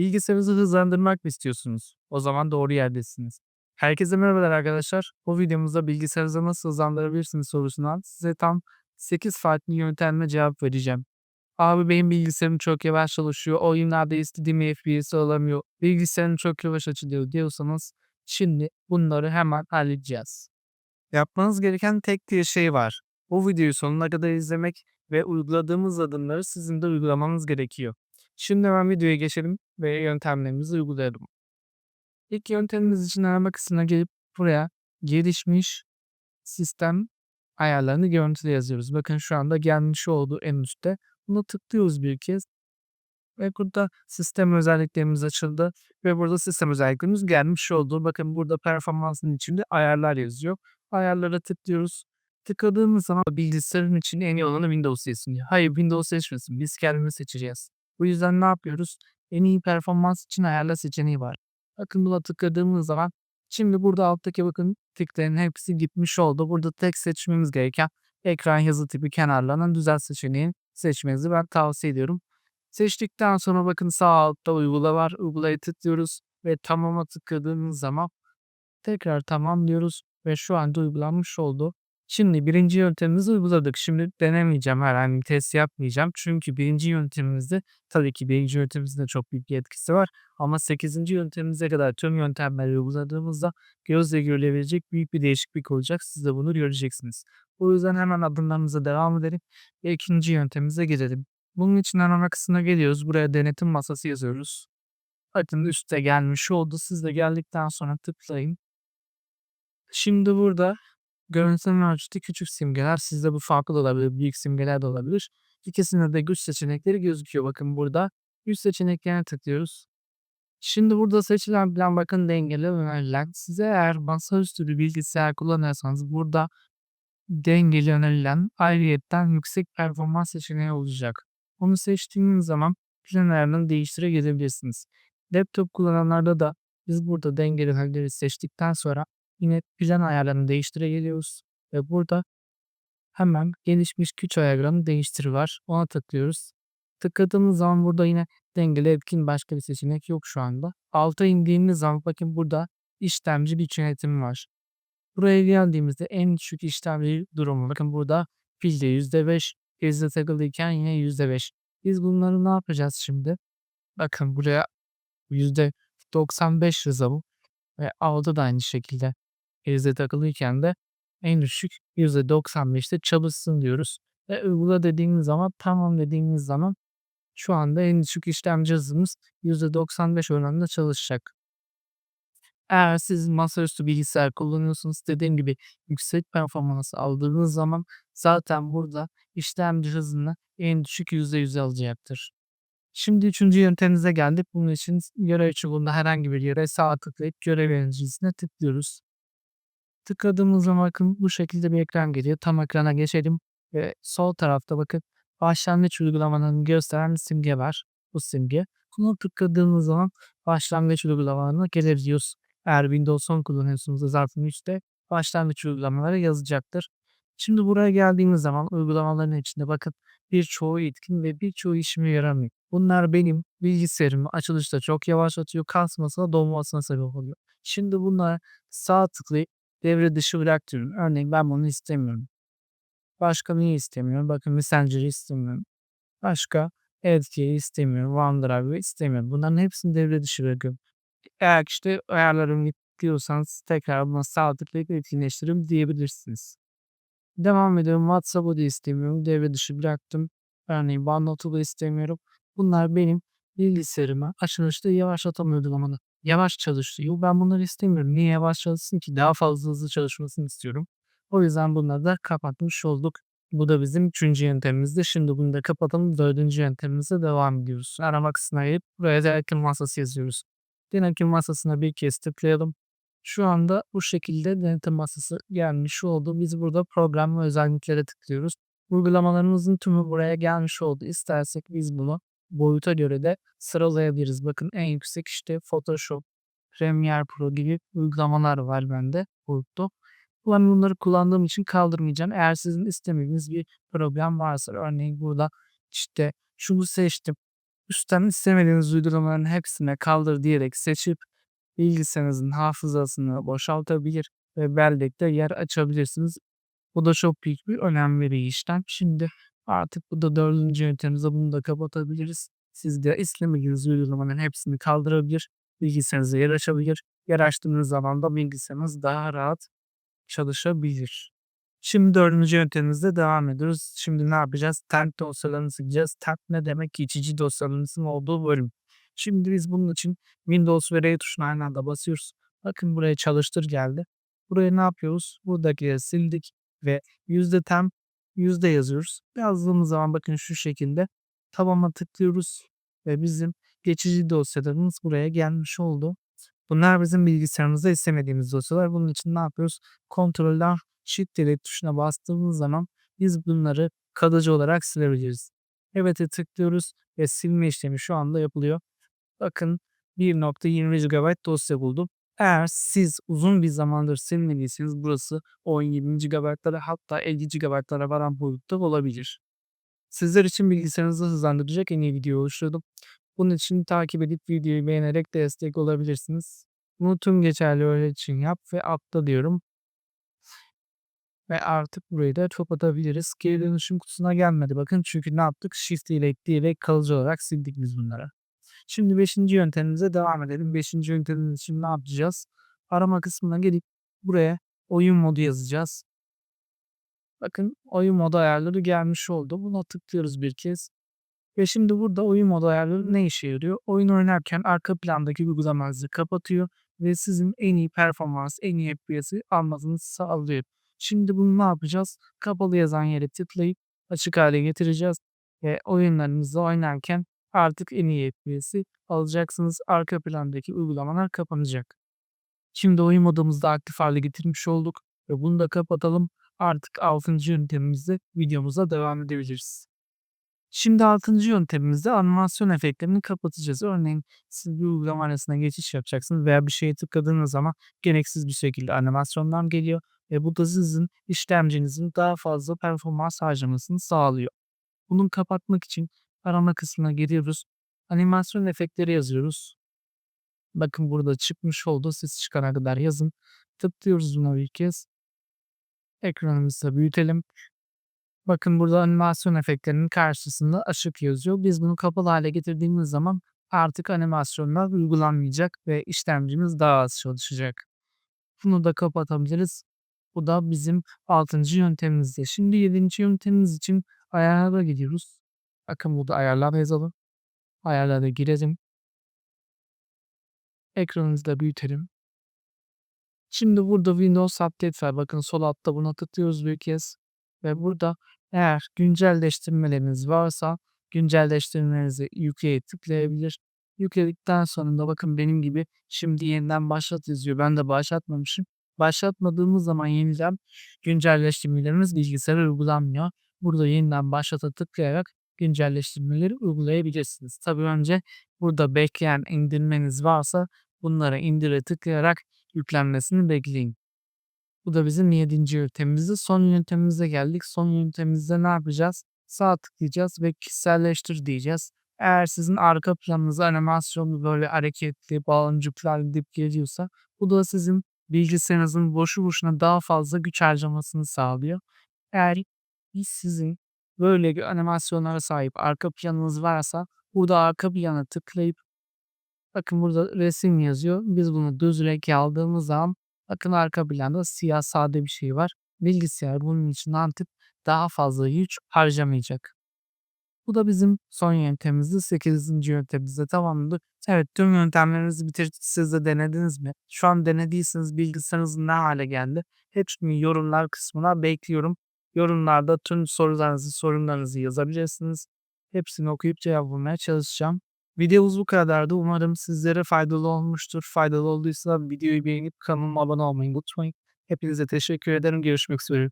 Bilgisayarınızı hızlandırmak mı istiyorsunuz? O zaman doğru yerdesiniz. Herkese merhabalar arkadaşlar. Bu videomuzda bilgisayarınızı nasıl hızlandırabilirsiniz sorusundan size tam 8 farklı yöntemle cevap vereceğim. Abi benim bilgisayarım çok yavaş çalışıyor. Oyunlarda istediğim FPS alamıyor. Bilgisayarım çok yavaş açılıyor diyorsanız şimdi bunları hemen halledeceğiz. Yapmanız gereken tek bir şey var. Bu videoyu sonuna kadar izlemek ve uyguladığımız adımları sizin de uygulamanız gerekiyor. Şimdi hemen videoya geçelim ve yöntemlerimizi uygulayalım. İlk yöntemimiz için arama kısmına gelip buraya gelişmiş sistem ayarlarını görüntüle yazıyoruz. Bakın şu anda gelmiş olduğu en üstte. Buna tıklıyoruz bir kez. Ve burada sistem özelliklerimiz açıldı. Ve burada sistem özelliklerimiz gelmiş oldu. Bakın burada performansın içinde ayarlar yazıyor. Ayarlara tıklıyoruz. Tıkladığımız zaman bilgisayarın için en iyi olanı Windows seçsin. Hayır Windows seçmesin. Biz kendimiz seçeceğiz. Bu yüzden ne yapıyoruz? En iyi performans için ayarla seçeneği var. Bakın buna tıkladığımız zaman şimdi burada alttaki bakın tıkların hepsi gitmiş oldu. Burada tek seçmemiz gereken ekran yazı tipi kenarlarından düzelt seçeneğini seçmenizi ben tavsiye ediyorum. Seçtikten sonra bakın sağ altta uygula var. Uygulaya tıklıyoruz ve tamama tıkladığımız zaman tekrar tamam diyoruz ve şu anda uygulanmış oldu. Şimdi birinci yöntemimizi uyguladık. Şimdi denemeyeceğim herhangi bir test yapmayacağım. Çünkü birinci yöntemimizde tabii ki birinci yöntemimizde çok büyük bir etkisi var. Ama 8. yöntemimize kadar tüm yöntemleri uyguladığımızda gözle görülebilecek büyük bir değişiklik olacak. Siz de bunu göreceksiniz. O yüzden hemen adımlarımıza devam edelim ve ikinci yöntemimize gidelim. Bunun için arama kısmına geliyoruz. Buraya denetim masası yazıyoruz. Bakın üstte gelmiş oldu. Siz de geldikten sonra tıklayın. Şimdi burada görüntünün ölçütü küçük simgeler. Sizde bu farklı da olabilir. Büyük simgeler de olabilir. İkisinde de güç seçenekleri gözüküyor. Bakın burada güç seçeneklerine tıklıyoruz. Şimdi burada seçilen plan bakın dengeli önerilen. Size eğer masaüstü bir bilgisayar kullanırsanız burada dengeli önerilen ayrıyetten yüksek performans seçeneği olacak. Onu seçtiğiniz zaman plan ayarını değiştirebilirsiniz. Laptop kullananlarda da biz burada dengeli önerileri seçtikten sonra yine plan ayarlarını değiştirebiliyoruz. Ve burada hemen gelişmiş güç ayarlarını değiştir var. Ona tıklıyoruz. Tıkladığımız zaman burada yine dengeli etkin başka bir seçenek yok şu anda. Alta indiğimiz zaman bakın burada işlemci güç yönetimi var. Buraya geldiğimizde en düşük işlemci durumu bakın burada pilde %5 prizde takılıyken yine %5. Biz bunları ne yapacağız şimdi? Bakın buraya %95 yazalım ve altta da aynı şekilde prizde takılıyken de en düşük %95'te çalışsın diyoruz. Ve uygula dediğimiz zaman tamam dediğimiz zaman şu anda en düşük işlemci hızımız %95 oranında çalışacak. Eğer siz masaüstü bilgisayar kullanıyorsanız dediğim gibi yüksek performans aldığınız zaman zaten burada işlemci hızını en düşük %100 alacaktır. Şimdi üçüncü yöntemimize geldik. Bunun için görev çubuğunda herhangi bir yere sağ tıklayıp görev yöneticisine tıklıyoruz. Tıkladığımız zaman bakın bu şekilde bir ekran geliyor. Tam ekrana geçelim ve sol tarafta bakın başlangıç uygulamalarını gösteren simge var. Bu simge. Bunu tıkladığımız zaman başlangıç uygulamalarına gelebiliyoruz. Eğer Windows 10 kullanıyorsunuz zarfın üstte başlangıç uygulamaları yazacaktır. Şimdi buraya geldiğimiz zaman uygulamaların içinde bakın birçoğu etkin ve birçoğu işime yaramıyor. Bunlar benim bilgisayarımı açılışta çok yavaşlatıyor, kasmasına, donmasına sebep oluyor. Şimdi bunlara sağ tıklayıp devre dışı bırakıyorum. Örneğin ben bunu istemiyorum. Başka neyi istemiyorum? Bakın Messenger'ı istemiyorum. Başka Etki'yi istemiyorum. OneDrive'ı istemiyorum. Bunların hepsini devre dışı bırakıyorum. Eğer işte ayarlarımı diyorsanız tekrar buna sağ tıklayıp etkinleştirin diyebilirsiniz. Devam ediyorum. WhatsApp'ı da istemiyorum. Devre dışı bıraktım. Örneğin OneNote'u da istemiyorum. Bunlar benim bilgisayarıma açılışta yavaşlatan uygulamalar. Yavaş çalışıyor. Ben bunları istemiyorum. Niye yavaş çalışsın ki? Daha fazla hızlı çalışmasını istiyorum. O yüzden bunları da kapatmış olduk. Bu da bizim üçüncü yöntemimizdi. Şimdi bunu da kapatalım. Dördüncü yöntemimize devam ediyoruz. Arama kısmına gelip buraya denetim masası yazıyoruz. Denetim masasına bir kez tıklayalım. Şu anda bu şekilde denetim masası gelmiş oldu. Biz burada program ve özelliklere tıklıyoruz. Uygulamalarımızın tümü buraya gelmiş oldu. İstersek biz bunu boyuta göre de sıralayabiliriz. Bakın en yüksek işte Photoshop, Premiere Pro gibi uygulamalar var bende boyutta. Ben bunları kullandığım için kaldırmayacağım. Eğer sizin istemediğiniz bir program varsa örneğin burada işte şunu seçtim. Üstten istemediğiniz uygulamaların hepsine kaldır diyerek seçip bilgisayarınızın hafızasını boşaltabilir ve bellekte yer açabilirsiniz. Bu da çok büyük bir önem veriyor işlem. Şimdi artık bu da dördüncü yöntemimizde bunu da kapatabiliriz. Siz de istemediğiniz uygulamaların hepsini kaldırabilir, bilgisayarınıza yer açabilir. Yer açtığınız zaman da bilgisayarınız daha rahat çalışabilir. Şimdi dördüncü yöntemimizde devam ediyoruz. Şimdi ne yapacağız? Temp dosyalarını sileceğiz. Temp ne demek? Geçici dosyalarınızın olduğu bölüm. Şimdi biz bunun için Windows ve R tuşuna aynı anda basıyoruz. Bakın buraya çalıştır geldi. Buraya ne yapıyoruz? Buradakileri sildik ve yüzde temp yüzde yazıyoruz. Yazdığımız zaman bakın şu şekilde tabama tıklıyoruz ve bizim geçici dosyalarımız buraya gelmiş oldu. Bunlar bizim bilgisayarımızda istemediğimiz dosyalar. Bunun için ne yapıyoruz? Ctrl'dan Shift Delete tuşuna bastığımız zaman biz bunları kalıcı olarak silebiliriz. Evet'e tıklıyoruz ve silme işlemi şu anda yapılıyor. Bakın 1.20 GB dosya buldum. Eğer siz uzun bir zamandır silmediyseniz burası 10-20 GB'lara hatta 50 GB'lara varan boyutta olabilir. Sizler için bilgisayarınızı hızlandıracak en iyi video oluşturdum. Bunun için takip edip videoyu beğenerek destek olabilirsiniz. Bunu tüm geçerli öğle için yap ve atla diyorum. Ve artık burayı da kapatabiliriz. Geri dönüşüm kutusuna gelmedi. Bakın çünkü ne yaptık? Shift ile ekleyerek kalıcı olarak sildik biz bunları. Şimdi 5. yöntemimize devam edelim. 5. yöntemimiz için ne yapacağız? Arama kısmına gelip buraya oyun modu yazacağız. Bakın oyun modu ayarları gelmiş oldu. Buna tıklıyoruz bir kez. Ve şimdi burada oyun modu ayarları ne işe yarıyor? Oyun oynarken arka plandaki uygulamanızı kapatıyor ve sizin en iyi performans, en iyi FPS'i almanızı sağlıyor. Şimdi bunu ne yapacağız? Kapalı yazan yere tıklayıp açık hale getireceğiz ve oyunlarınızı oynarken artık en iyi FPS'i alacaksınız. Arka plandaki uygulamalar kapanacak. Şimdi oyun modumuzu da aktif hale getirmiş olduk ve bunu da kapatalım. Artık 6. yöntemimizde videomuza devam edebiliriz. Şimdi 6. yöntemimizde animasyon efektlerini kapatacağız. Örneğin siz bir uygulama arasında geçiş yapacaksınız veya bir şeye tıkladığınız zaman gereksiz bir şekilde animasyonlar geliyor ve bu da sizin işlemcinizin daha fazla performans harcamasını sağlıyor. Bunu kapatmak için arama kısmına giriyoruz. Animasyon efektleri yazıyoruz. Bakın burada çıkmış oldu. Siz çıkana kadar yazın. Tıklıyoruz buna bir kez. Ekranımızı büyütelim. Bakın burada animasyon efektlerinin karşısında ışık yazıyor. Biz bunu kapalı hale getirdiğimiz zaman artık animasyonlar uygulanmayacak ve işlemcimiz daha az çalışacak. Bunu da kapatabiliriz. Bu da bizim 6. yöntemimizdi. Şimdi 7. yöntemimiz için ayarlara gidiyoruz. Bakın burada ayarlar yazalım. Ayarlara girelim. Ekranımızı da büyütelim. Şimdi burada Windows Update var. Bakın sol altta buna tıklıyoruz bir kez. Ve burada eğer güncelleştirmeleriniz varsa güncelleştirmelerinizi yükleye tıklayabilir. Yükledikten sonra da bakın benim gibi şimdi yeniden başlat yazıyor. Ben de başlatmamışım. Başlatmadığımız zaman yeniden güncelleştirmelerimiz bilgisayara uygulanmıyor. Burada yeniden başlata tıklayarak güncelleştirmeleri uygulayabilirsiniz. Tabii önce burada bekleyen indirmeniz varsa bunlara indire tıklayarak yüklenmesini bekleyin. Bu da bizim 7. yöntemimizdi. Son yöntemimize geldik. Son yöntemimizde ne yapacağız? Sağ tıklayacağız ve kişiselleştir diyeceğiz. Eğer sizin arka planınıza animasyonlu böyle hareketli baloncuklar gidip geliyorsa bu da sizin bilgisayarınızın boşu boşuna daha fazla güç harcamasını sağlıyor. Eğer biz sizin böyle animasyonlara sahip arka planınız varsa burada arka plana tıklayıp bakın burada resim yazıyor. Biz bunu düz renk aldığımız zaman bakın arka planda siyah sade bir şey var. Bilgisayar bunun için artık daha fazla güç harcamayacak. Bu da bizim son yöntemimizdi. 8. yöntemimizde tamamladık. Evet tüm yöntemlerinizi bitirdik. Siz de denediniz mi? Şu an denediyseniz bilgisayarınız ne hale geldi? Hepsini yorumlar kısmına bekliyorum. Yorumlarda tüm sorularınızı, sorunlarınızı yazabilirsiniz. Hepsini okuyup cevaplamaya çalışacağım. Videomuz bu kadardı. Umarım sizlere faydalı olmuştur. Faydalı olduysa videoyu beğenip kanalıma abone olmayı unutmayın. Hepinize teşekkür ederim. Görüşmek üzere.